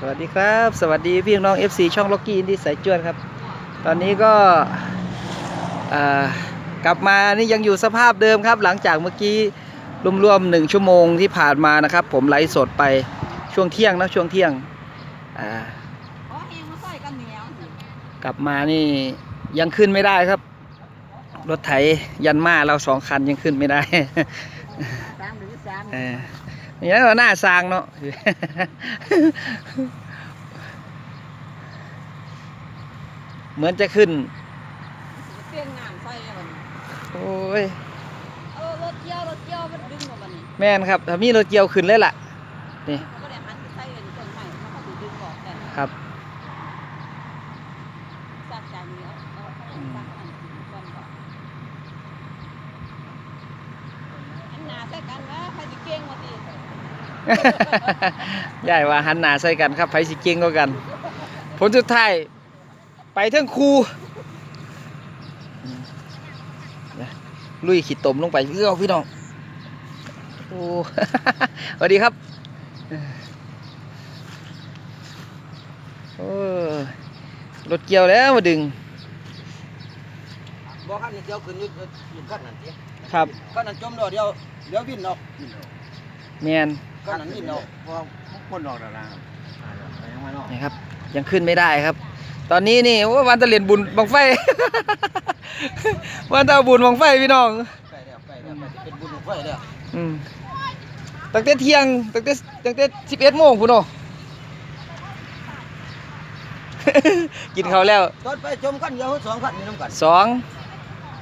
สวัสดีครับ สวัสดีพี่น้อง FC ช่องล็อกกี้อินดี้สายจวนครับ ตอนนี้ก็กลับมานี่ยังอยู่สภาพเดิมครับ หลังจากเมื่อกี้รวมๆหนึ่งชั่วโมงที่ผ่านมานะครับ ผมไลฟ์สดไปช่วงเที่ยงนะช่วงเที่ยงกลับมานี่ยังขึ้นไม่ได้ครับ รถไถยันมาเราสองคันยังขึ้นไม่ได้สามหรือสาม อออย่างนี้เราหน้าสร้างเนาะเหมือนจะขึ้นเตียงน้ำใส่กันโอ้ยเออรถเกี่ยวรถเกี่ยวมันดึงออกมานี่แม่นครับถ้ามีรถเกี่ยวขึ้นเลยล่ะนี่ เขาก็ได้หันไปใส่กันต้นใหม่เขาก็สิดึงออกกัน ครับ สักจานเหนียวเอาข้างหลังสักอันก่อนก่อนอันหนาใส่กันนะใครจะเก่งมาดิ ยายว่าหันหน้าใส่กันครับไผสิเก่งก็กัน ผลสุดท้ายไปเทั้งครูอืมนะลุยขีดตมลงไปเอื้อพี่น้องโอ้สวัสดีครับโอ้รถเกี่ยวแล้วมาดึงบ่คันนี้เดียวขึ้นอยู่อยู่คันนั้นสิครับคันนั้นจมดอกเดียวเดี๋ยววินออกแมน คันนั้นวินออกพอคนออกแล้วนะครับอ่าเดี๋ยวไปยังไม่ออกนี่ครับ ยังขึ้นไม่ได้ครับ ตอนนี้นี่โอ้วันตะเลียนบุญบังไฟ วันตะบุญบังไฟพี่น้องใกล้แล้วใกล้แล้วใกล้จะเป็นบุญของไฟแล้วอืมตั้งแต่เที่ยงตั้งแต่ตั้งแต่สิบเอ็ดโมงพุ่นโอกินข้าวแล้วตอนไปชมคันเดียวสองคันนี่นํกันสอง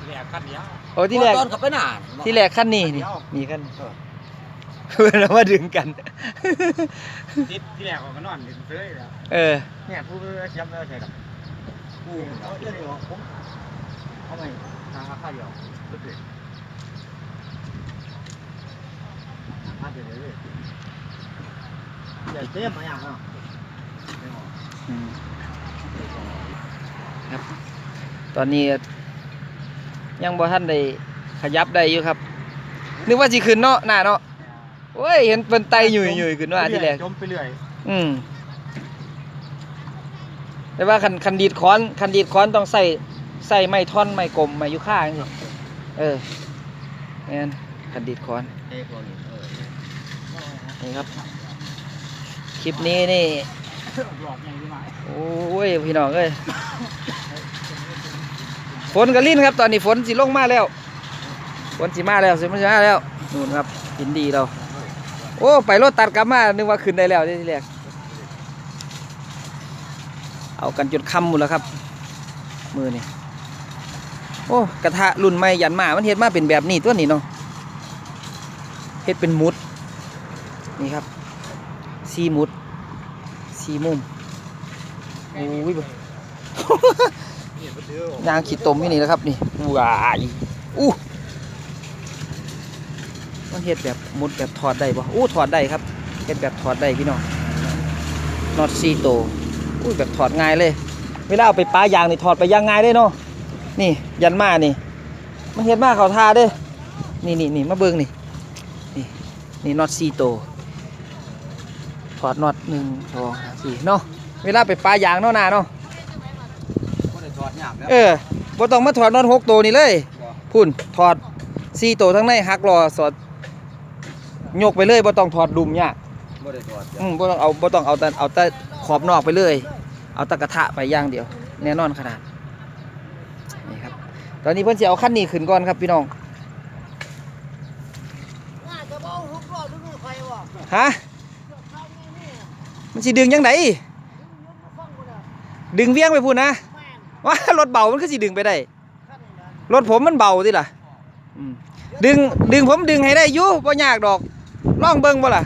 แหลกขั้นเดียวโอ้ที่แรกตอนขับไปหน้าที่แรกขั้นนี้นี่นี่ขั้น เพื่อนเอามาดึงกัน ที่ที่แหลกออกมานอนเฉยๆแล้วเออ เนี่ยผู้ย้ำแล้วใช่ครับผู้เอาเดี๋ยวผมเอาไปทางข้าวเดียวรู้สึกมาเดี๋ยวเลยอย่าเต็มมาอย่างเนาะอืมครับ ตอนนี้ยังบ่ท่านได้ขยับได้อยู่ครับ นึกว่าสิขึ้นเนาะหน้าเนาะ โอ้ยเห็นเป็นไตหยุ่ยหยุ่ยๆขึ้นว่าที่แรกจมไปเรื่อยอืมแต่ว่าคันคันดีดค้อนคันดีดค้อนต้องใส่ใส่ไม้ท่อนไม้กลมไม้ยุค่าจังซี่เออแม่นคันดีดค้อนเอ้คนนี้เออนี่ครับ คลิปนี้นี่หลอกอย่างนี้มาโอ้ยพี่น้องเอ้ยฝนก็ลิ้นครับ ตอนนี้ฝนสิลงมาแล้วฝนสิมาแล้วสิมาแล้วนู่นครับยินดีเรา โอ้ไปรถตัดกลับมานึกว่าขึ้นได้แล้วที่แรกเอากันจนค่ำหมดแล้วครับ มือนี่โอ้กระทะรุ่นใหม่ยันมา มันเฮ็ดมาเป็นแบบนี้ตัวนี้เนาะเฮ็ดเป็นมุด นี่ครับซีมุดซีมุมโอ้ยเบิ่งเนี่ยางขีดตมอยู่นี่นะครับ นี่ว้ายอู้ มันเฮ็ดแบบมุดแบบถอดได้ปะอู้ถอดได้ครับเฮ็ดแบบถอดได้พี่น้องน็อตซีโตอู้แบบถอดง่ายเลย เวลาเอาไปป้ายางนี่ถอดไปยางง่ายเลยเนาะนี่ยันมานี่มันเฮ็ดมาเขาท่าเด้นี่นี่นี่มาเบิ่งนี่นี่นี่น็อตซีโตถอดน็อตหนึ่งสองสามสี่เนาะเวลาไปป้ายางเนาะนาเนาะบ่ได้ถอดยามแล้วเออบ่ต้องมาถอดน็อตหกตัวนี่เลยบ่พุ่นถอดสี่ตัวทั้งในหักรอสอด ยกไปเลยบ่ต้องถอดดุมยากบ่ได้ถอดอืมบ่ต้องเอาบ่ต้องเอาแต่เอาแต่ขอบนอกไปเลย เอาแตะกระทะไปอย่างเดียว แน่นอนขนาดนี่ครับ ตอนนี้เพิ่นสิเอาคันนี้ขึ้นก่อนครับพี่น้องน่าจะเบาหกรอบดูใครวะฮะมันสิดึงยังไงดึงเวียงไปพุ่นนะว่ารถเบามันคือสิดึงไปได้รถผมมันเบาติล่ะอืมดึงดึงผมดึงให้ได้อยู่บ่ยากดอก ลองเบิ่งบ่ล่ะ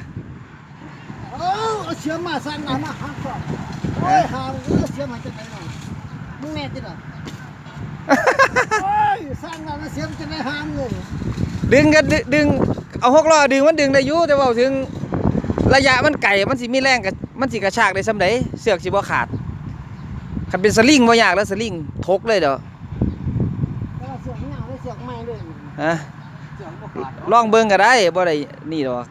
เออเอาเสียมาสั่งน้ำมาหาก่อนโอ้ยหาเออเสียมาจะไหนหน่อยมึงแน่จิล่ะโอ้ยสั่งน้ำมาเสียมจะได้หามเลยดึงก็ดึดึงเอาหกล้อดึงมันดึงได้อยู่แต่ว่าถึงระยะมันไก่มันสิมีแรงกับมันสิกระชากได้สำใดเสือกสิบ่ขาดคันเป็นสลิงบ่ยากแล้วสลิงทกเลยเด้อแต่ว่าเสียงเหงาเลยเสียงไม่เลยฮะเสียงบ่ขาดลองเบิ่งก็ได้บ่ได้นี่ดอก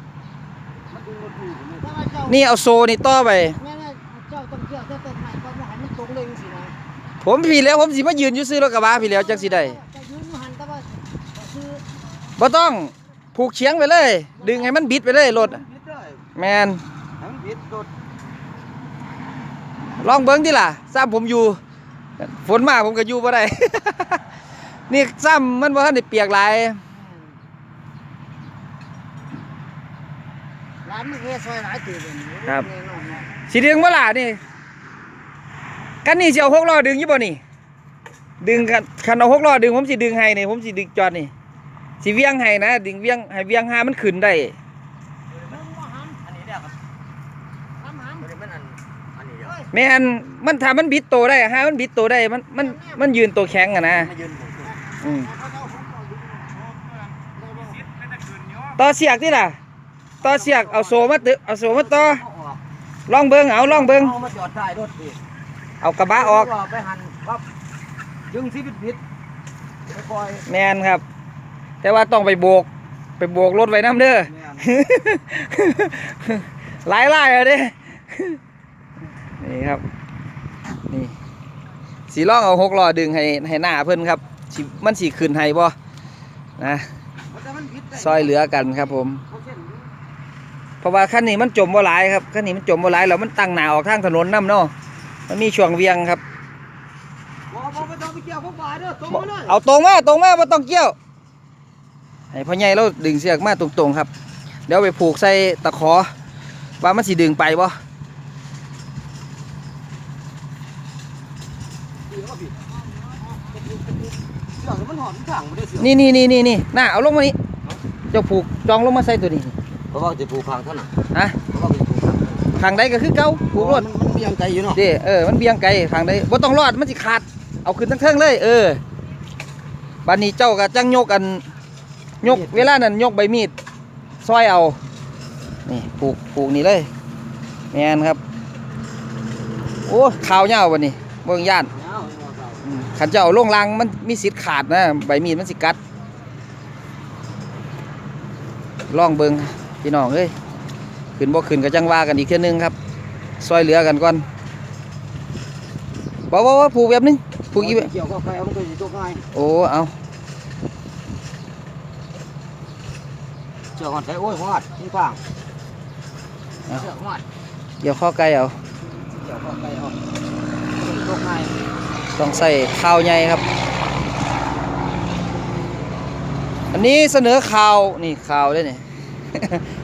นี่เอาโซนี่ต่อไปผมผินผีแล้วผมสิมายืนยู่ซื้อรถกระบะพี่แล้วจังสิได้อต้อบ่ต้องผูกเฉียงไปเลย ดึงให้มันบิดไปเลยรถแมนลองเบิ้งดิล่ะทราบผมอยู่ ฝนมาผมก็อยู่บ่ได้ นี่ซ้ำมันบ่ท่านเปียกหลาย มันเฮ็ดซอยหลายตื่นเลยนี่แน่นอนเนาะสิดึงบ่ล่ะนี่กันนี่สิเอาหกล้อดึงอยู่บ่นี่ ดึงกันคันเอาหกล้อดึงผมสิดึงให้นี่ผมสิดึงจอดนี่สิเวียงให้นะดึงเวียงให้เวียงหามันขึ้นได้เบิ่งว่าหันอันนี้เนี่ยครับทำหันตัวนี้มันอันอันนี้เดียวแม่นมันถ้ามันบิดโตวได้หามันบิดโตวได้มันมันมันยืนตัวแข็งอะนะมายืนหมุนตัวอืมเอาเอาของเอาอยู่ซิดไม่ได้คืนเนาะต่อเสียกที่ล่ะ ต่อเสียกเอาโซมาตึเอาโซมาต่อเอาออกลองเบิ่งเอาลองเบิ่งเอามาจอดท้ายรถดิเอากระบะออกไปหันปั๊บยึงสิบิดบิดไปปล่อยแมนครับ แต่ว่าต้องไปโบก ไปโบกรถไว้น้ำเด้อแม่นหลายไล่อะเด้นี่ครับนี่สีล่องเอาหกล้อดึงให้ให้หน้าเพิ่นครับสิมันสีขึ้นให้บ่นะแต่มันบิดได้ซอยเหลือกันครับผม เอาเส้นอยู่เพราะว่าคันนี้มันจมบ่หลายครับคันนี้มันจมบ่หลายแล้วมันตั้งหน้าออกทางถนนน้ำเนาะมันมีช่วงเวียงครับบ่บ่ไม่ต้องไปเกี่ยวพวกบ่ายเด้อตรงบ่มาเลยเอาตรงมาตรงมาบ่ต้องเกี่ยวให้พ่อใหญ่เราดึงเสือกมาตรงๆครับ เดี๋ยวไปผูกใส่ตะขอว่ามันสิดึงไปบ่ดีแล้วก็บิดเสือกมันหอมถังไม่ได้เสือกนี่นี่นี่นี่นี่น่าเอาลงมานี่เจ้าผูกจองลงมาใส่ตัวนี้ เพราะว่าจะผูกพังเท่านั้นฮะเพราะว่าจะผูกพังทางใดก็คือเก่าผูกรถมันมันเบี่ยงไกลอยู่เนาะเด้เออมันเบี่ยงไกลทางใดบ่ต้องรอดมันสิขาดเอาขึ้นทั้งเทิงเลย เออบัดนี้เจ้าก็จังยกกันยกเวลานั้นยกใบมีดซอยเอานี่ผูกผูกนี่เลยแม่นครับโอ้ข่าวยาวบัดนี้เบิ่งย่านเอาเอาเอาอืมขันเจ้าเอาลงรางมันมีสิทธิ์ขาดนะใบมีดมันสิกัดลองเบิง พี่น้องเอ้ยขึ้นบ่ขึ้นก็จังว่ากันอีกเทื่อนึงครับซอยเหลือกันก่อนบอกว่าว่าผูกแบบนึงผูกอีกแบบเกี่ยวกับใครเอามันก็สิตกง่ายโอ้เอาเชือกหอดใส่โอ้ยหอดนี่ฟังเชือกหอดเกี่ยวข้อไก่เอาเกี่ยวกับใครเอาตกง่ายต้องใส่ข้าวใหญ่ครับ อันนี้เสนอข่าวนี่ข่าวด้วยนี่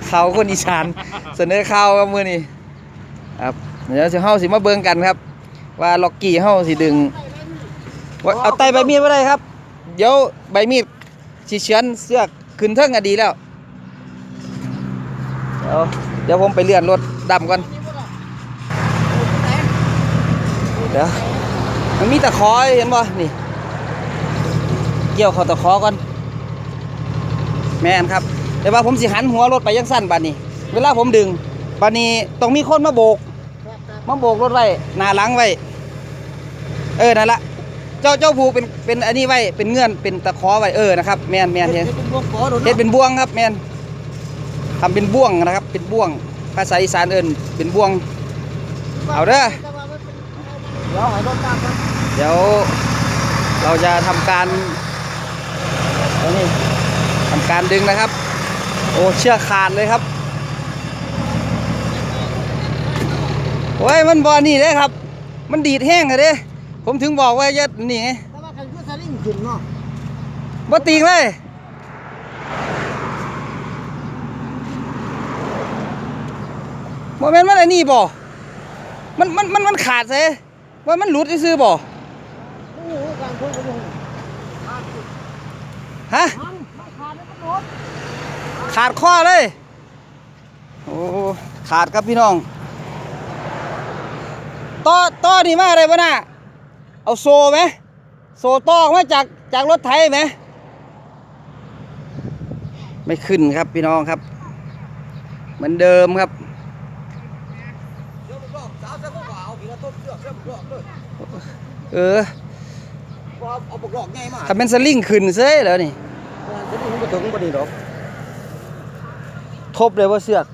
ข่าวคนอีสานเสนอข่าวกับมือนี่ครับเดี๋ยวสิเฮาสิมาเบิ่งกันครับ ว่าล็อกกี้เฮาสิดึงว่าเอาไตใบมีดบ่ได้ครับ เดี๋ยวใบมีดสิเฉือนเสือกขึ้นเทิงอะดีแล้วเดี๋ยวเดี๋ยวผมไปเลื่อนรถดำก่อนเดี๋ยวมันมีตะขอเห็นบ่นี่ เกี่ยวเข้าตะขอก่อน แม่นครับ แต่ว่าผมสิหันหัวรถไปยังสั้นบัดนี้ เวลาผมดึงบัดนี้ต้องมีคนมาโบกมาโบกรถไว้หน้าหลังไว้เออนั่นละเจ้าเจ้าผูกเป็นเป็นอันนี้ไว้เป็นเงื่อนเป็นตะขอไว้เออนะครับแม่นแม่นเห็นเป็นพวกขอโดนเฮ็ดเป็นบ่วงครับแม่นทำเป็นบ่วงนะครับ เป็นบ่วงภาษาอีสานเอิ้นเป็นบ่วงเอาเด้อเดี๋ยวให้รถตามกันเดี๋ยวเราจะทำการเอานี่ทำการดึงนะครับ โอ้เชือกขาดเลยครับโอ้ยมันบอนี่เด้ครับ มันดีดแห้งเลยเด้ผมถึงบอกว่าจะนี่ไงแต่ว่าคันคือสลิงขึ้นเนาะบ่ติงเลยบ่แม่นมันไอ้นี่บ่มันมันมันมันขาดเซว่ามันหลุดซื่อๆบ่โอ้โหการพูดกับมึงฮะ มันมันขาดแล้วก็โดน ขาดข้อเลย โอ้ขาดครับพี่น้องต่อต่อนี่มาอะไรวะน่ะเอาโซ่ไหมโซ่ต่อออกมาจากจากรถไถไหมไม่ขึ้นครับพี่น้องครับ เหมือนเดิมครับเดี๋ยวลูกสาวใส่พวกบ่าวเอาผีละต้นเชือกเชือกบอกเลยเออว่าเอาปกหลอกง่ายมากถ้าเป็นสลิงขึ้นเซ้ยแล้วนี่จะได้มันก็ถึงบ่ดีดอก ทบเลยว่าเสือก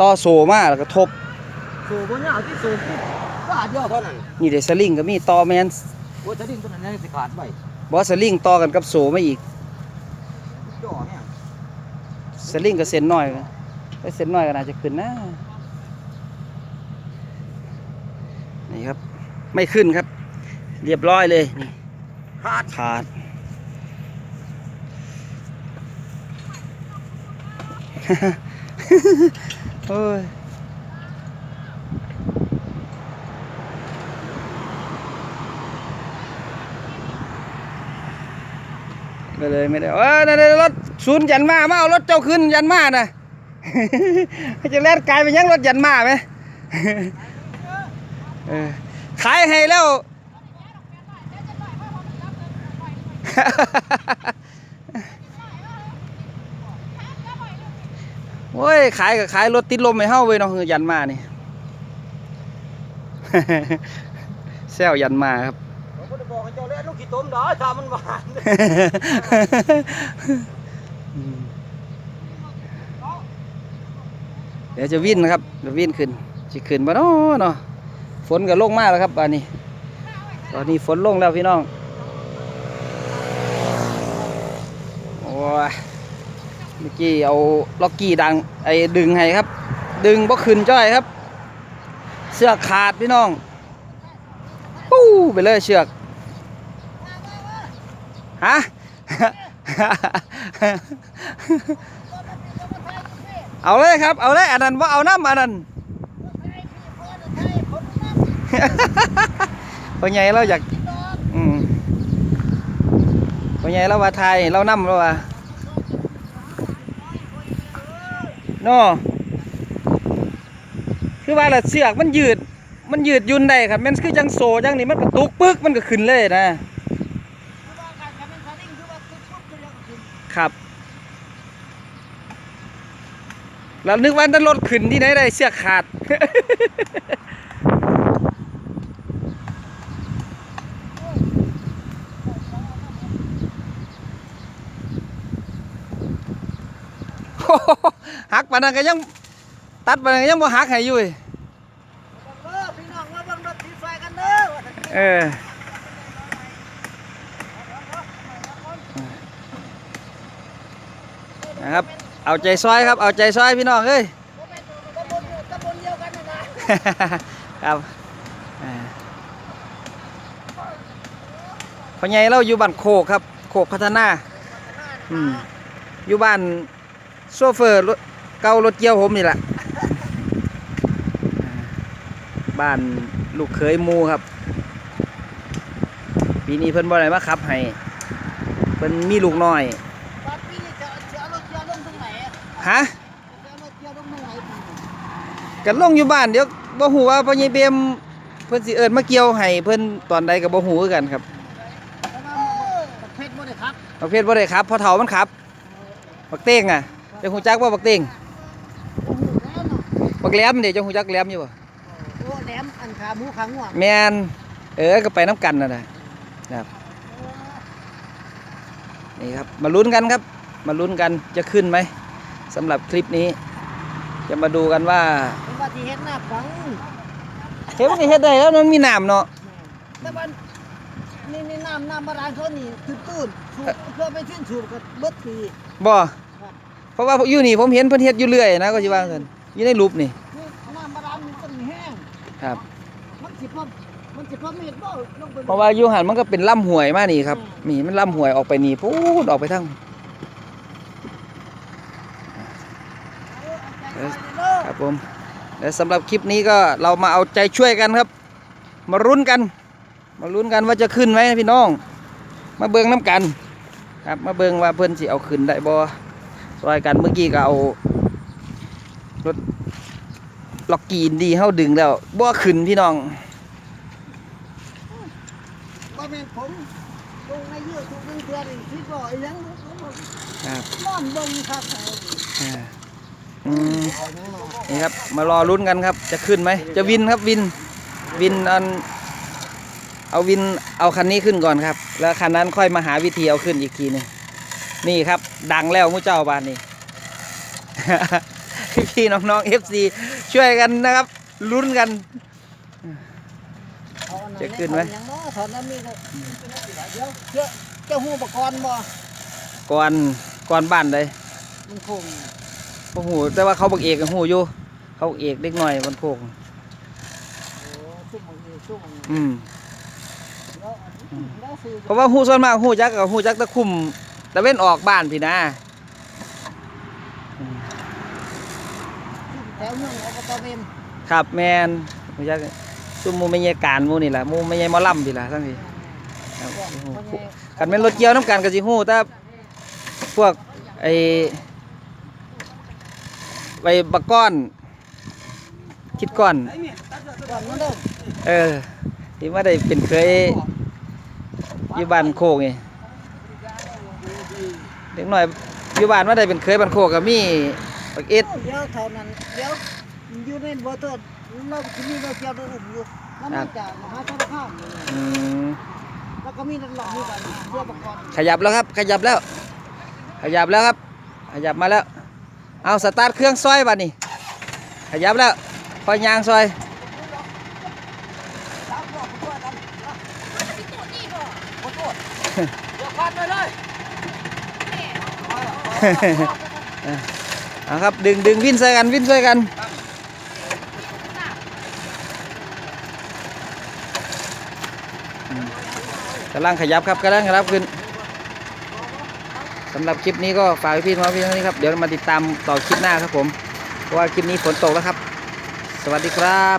ต่อโซ่มาแล้วก็ทบสูบบ่ยาวที่สูบที่ก็บาทเดียวเท่านั้นนี่เดสลิงก็มีต่อแมนโอ้ยจะดิ้นตัวนั้นยังสิขาดไปบอสลิงต่อกันกับโซมาอีกจ่อเนี่ยสลิงก็เส้นน้อยไปเส้นน้อยก็น่าจะขึ้นนะนี่ครับ ไม่ขึ้นครับ เรียบร้อยเลยนี่ขาดขาด โอ้ยก็เลยไม่ได้เออนั่นรถศูนย์ยันมามาเอารถเจ้าขึ้นยันมานะจะแล่นกลายเป็นยังรถยันมาไหมขายให้แล้ว โอ้ย ขายก็ขายรถติดลมให้เฮาเว้ยเนาะยันมานี่แซวยันมาครับผมก็จะบอกให้เจ้าเล่นลูกขี้ต้มด้ถ้ามันหวานเดี๋ยวจะวิ่นนะครับจะวิ่นขึ้นจะขึ้นมาเนาะเนาะฝนก็ลงมากแล้วครับอันนี้ ตอนนี้ฝนลงแล้วพี่น้องโอ้ย มื่อกี้เอาล็อกกี้ดังไอ้ดึงให้ครับ ดึงบ่ขึ้นจ้อยครับ เสือกขาดพี่น้องปู้ไปเลยเชือกฮะเอาเลยครับ เอาเลยอันนั้นว่าเอาน้ำอันนั้นพอใหญ่เราอยากอืมพอใหญ่เราว่าไทยเราน้ำเราว่า เนาะคือว่าละเสือกมันยืด มันยืดยุ่นได้ครับมันคือจังโซจังนี่มันกระตุกปึ๊กมันก็ขึ้นเลยนะครับ แล้วนึกว่าจะรถขึ้นที่ไหนได้เสือกขาด หักปานนั้นก็ยังตัดปานนั้นก็ยังบ่หักให้อยู่อีกเออพี่น้องมาเบิ่งรถทีไฟกันเด้อว่าแต่เออนะครับเอาใจซอยครับเอาใจซอยพี่น้องเอ้ยตำบลตำบลเดียวกันนะนะครับอ่าพ่อใหญ่เราอยู่บ้านโคกครับ โคกพัฒนา อืมอยู่บ้าน โซเฟอร์รถเก่ารถเกี่ยวผมนี่แหละอ่าบ้านลูกเขยหมูครับ ปีนี้เพิ่นบ่ได้มาขับให้เพิ่นมีลูกน้อยบัดนี้จะจะเอารถเกียร์ลงตรงไหนอะฮะจะเอารถเกียร์ลงตรงไหนพี่กันลงอยู่บ้านเดี๋ยวบ่ฮู้ว่าพ่อใหญ่เบมเพิ่นสิเอิ้นมาเกี่ยวให้เพิ่นตอนใดก็บ่ฮู้คือกันครับเพราะว่าบักเพชรบ่ได้ครับประเภทบ่ได้ครับเพอเฒ่ามันขับบักเต้งอะเจ้าฮู้จักบ่บักเต้งโอ้โหแล้วเนาะบักแหลมเด้เจ้าฮู้จักแหลมอยู่บ่โอ้แหลมอันขาหมูขาง่วงแม่นเออก็ไปน้ำกันนั่นน่ะครับนี่ครับมาลุ้นกันครับ มาลุ้นกันจะขึ้นไหมสำหรับคลิปนี้ จะมาดูกันว่าเป็นว่าที่เฮ็ดหน้าปังเฮ้ยมันก็เฮ็ดได้แล้วมันมีน้ำเนาะแต่ว่านี่นี่น้ำน้ำบาดาลเขานี่ตื้นๆสูบเพื่อไปชื่นสูบกับเบิดปีบ่ เพราะว่าอยู่นี่ผมเห็นเพิ่นเฮ็ดอยู่เรื่อยนะก็สิว่าซั่นอยู่ในรูปนี่นี่น้ำบาดาลมันต้นแห้งครับ มันสิพอมันสิพอเม็ดบ่ลงไปเพราะว่าอยู่หันมันก็เป็นลำห้วยมานี่ครับนี่มันลำห้วยออกไปนี่พูดออกไปทางเออเอาใจใส่เด้อครับผมและสำหรับคลิปนี้ก็เรามาเอาใจช่วยกันครับ มารุ้นกัน มาลุ้นกันว่าจะขึ้นไหมพี่น้อง มาเบิ่งน้ำกัน ครับมาเบิ่งว่าเพิ่นสิเอาขึ้นได้บ่ ซอยกันเมื่อกี้ก็เอารถล็อกกีนดีเฮาดึงแล้วบ่ขึ้นพี่น้องบ่แม่นผมลงในยืดทุกเดือนเดือนนี่บ่อีหยังครับนอนเบิ่งครับนี่ครับ มารอลุ้นกันครับ จะขึ้นไหม จะวินครับวิน วินอันเอาวินเอาคันนี้ขึ้นก่อนครับ แล้วคันนั้นค่อยมาหาวิธีเอาขึ้นอีกทีหนึง นี่ครับ ดังแล้วมุเจ้าบานนี่พี่ๆน้องๆ FC ช่วยกันนะครับลุ้นกัน จะขึ้นไหมยังบ่ถอนนั้นมีเลยเดี๋ยวเจ้าเจ้าหูอุปกรณ์บ่ก่อนก่อนบ้านใดมันคงบ่ฮู้แต่ว่าเขาบักเอกก็ฮู้อยู่ เขาบักเอกเด็กน้อยมันโคกโอ้ซุ่มมันนี่ซุ่มมันนี่อืมแล้วอันนี้แล้วซื้อเพราะว่าฮู้ส่วนมากฮู้จักก็ฮู้จักแตะคุม ตะเว้นออกบ้านพี่นะแถวเมืองอบตเมมครับแม่นฮู้จักซุมหมู่แม่ใหญ่การหมู่นี่ล่ะหมู่แม่ใหญ่หมอลำพี่ล่ะซั่งซี่ครับฮู้คันแม่นรถเกี่ยวนํกันก็สิฮู้แต่พวกไอ้ไว้บักก้อน คิดก้อนก่อนนั่นเด้อเออที่มาได้เป็นเคยอยู่บ้านโคกนี่ เด็กน้อยอยู่บ้านมาได้เป็นเคยบ้านโคกก็มีบักเอ็ดเดี๋ยวเท่านั้นเดี๋ยวอยู่ในบ่อเตอร์เราจะมีเราเกี่ยวกับอุ้มอยู่แล้วมันจะมหาสารคามอยู่เลยอืมแล้วก็มีนั่นหลอกอยู่กันเสื้อประกอบขยับแล้วครับ ขยับแล้ว ขยับแล้วครับ ขยับมาแล้ว เอาสตาร์ทเครื่องซอยบัดนี้ขยับแล้วพอยางซอยเดี๋ยวคันไปเลย เอาครับดึงดึงวิ่นใส่กันวิ่นใส่กันกำลังขยับครับกำลังขยับขึ้นสำหรับคลิปนี้ก็ฝากพี่น้องพี่น้องนี้ครับเดี๋ยวมาติดตามต่อคลิปหน้าครับผม เพราะว่าคลิปนี้ฝนตกแล้วครับ สวัสดีครับ